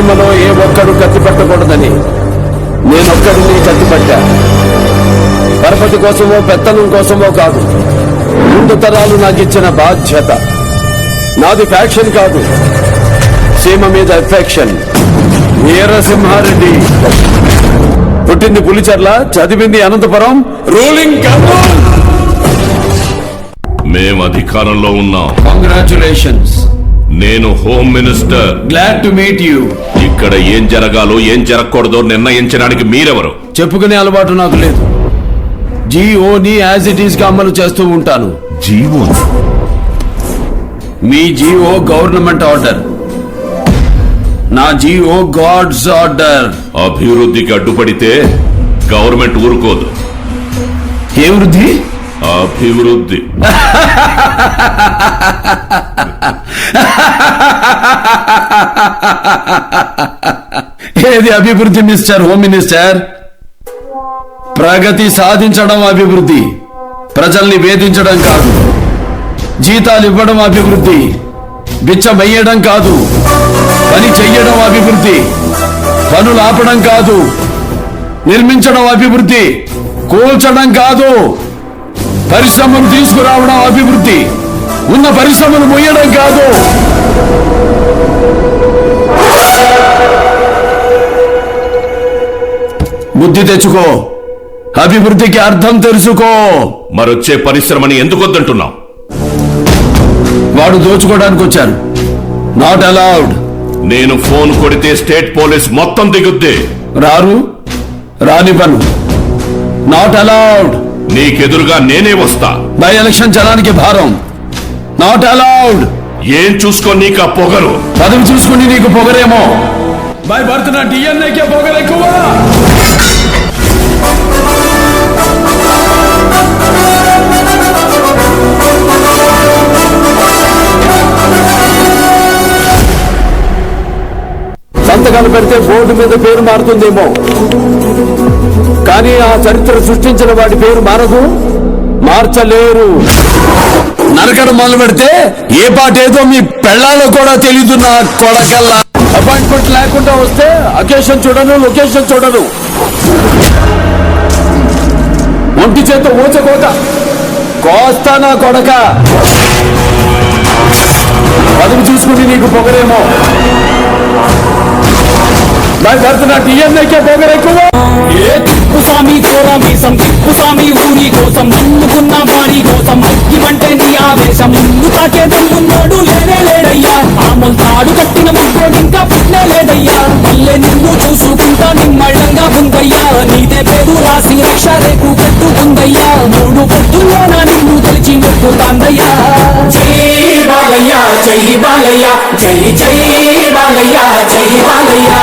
ఒక్కడు కత్తి పెట్టకూడదని నేనొక్కడిని కత్తి పట్టా పరపతి కోసమో పెత్తనం కోసమో కాదు. ముందు తరాలు నాకు ఇచ్చిన బాధ్యత. నాది ఫ్యాక్షన్ కాదు. సీమ మీద ఎఫెక్షన్ వీరసింహారెడ్డి. పుట్టింది పులిచర్ల చదివింది అనంతపురం. రూలింగ్ కర్నూల్ మేం అధికారంలో ఉన్నాం. కంగ్రాచులేషన్స్ నేను home minister. Glad to meet you ఇక్కడ ఏం జరగాలో ఏం జరగకూడదో నిర్ణయించడానికి మీరెవరు? చెప్పుకునే అలవాటు నాకు లేదు. జీఓని యాజ్ ఇట్ ఈస్గా అమలు చేస్తూ ఉంటాను. జీవో మీ జీఓ గవర్నమెంట్ ఆర్డర్. నా జీఓ గాడ్స్ ఆర్డర్. అభివృద్ధికి అడ్డుపడితే గవర్నమెంట్ ఊరుకోదు. ఏ వృద్ధి? అభివృద్ధి. ఏది అభివృద్ధి మినిస్టర్ హోమ్ మినిస్టర్? ప్రగతి సాధించడం అభివృద్ధి. ప్రజల్ని వేధించడం కాదు. జీతాలు ఇవ్వడం అభివృద్ధి. బిచ్చమయ్యడం కాదు. పని చెయ్యడం అభివృద్ధి. పనులు ఆపడం కాదు. నిర్మించడం అభివృద్ధి. కూల్చడం కాదు. పరిశ్రమను తీసుకురావడం అభివృద్ధి. ఉన్న పరిశ్రమను మొయ్యడం కాదు. బుద్ధి తెచ్చుకో. అభివృద్ధికి అర్థం తెలుసుకో. మరొచ్చే పరిశ్రమని ఎందుకు వద్దంటున్నాం వాడు దోచుకోవడానికి వచ్చారు. నాట్ అలౌడ్ నేను ఫోన్ కొడితే స్టేట్ పోలీస్ మొత్తం దిగుద్ది. రారు రానివ్వను. నాట్ అలౌడ్ నీకెదురుగా నేనే వస్తా. బై ఎలక్షన్ జనానికి భారం. నాట్ అలౌడ్ ఏం చూసుకో నీకు ఆ పొగరు? పదవి చూసుకుని నీకు పొగరేమో. బై బర్త్ నా డిఎన్ఏకే పొగరెక్కువ సంతకాలు పెడితే బోర్డు మీద పేరు మారుతుందేమో. కానీ ఆ చరిత్ర సృష్టించిన వాడి పేరు మారదు మార్చలేరు. నరకడం మొదలు పెడితే ఏ పాట ఏదో మీ పెళ్ళాలో కూడా తెలీదు నా కొడకల్లా అపాయింట్మెంట్ లేకుండా వస్తే అకేషన్ చూడను లొకేషన్ చూడను. ఒంటి చేత ఊచకోత కోస్తా నా కొడక. పదవి చూసుకుని నీకు పొగరేమో. నాకు భర్త నా డిఎన్ఏకే పొగరెక్కువ. ఏ తిప్పుస్వామి ఘోర మీసం తిప్పుస్వామి ఊరి కోసం నమ్ముకున్న వారి కోసం. ఇవంటే నీ ఆవేశం. ముందు తాకే దమ్మున్నాడు లేనే లేడయ్యా. ఆమల్ తాడు కట్టిన ముక్కోడు ఇంకా పుట్నే లేదయ్యా. మళ్ళీ నిన్ను చూసుకుంటా నిమ్మళ్ళంగా ఉందయ్యా. నీదే పేరు రాసి రక్ష రేపు పెట్టుకుందయ్యా. మూడు పొద్దుల్లోన నిన్ను తెలిచి మొక్కుతాందయ్యా. జై బాలయ్యా జై బాలయ్యా జై జై బాలయ్యా జై బాలయ్యా.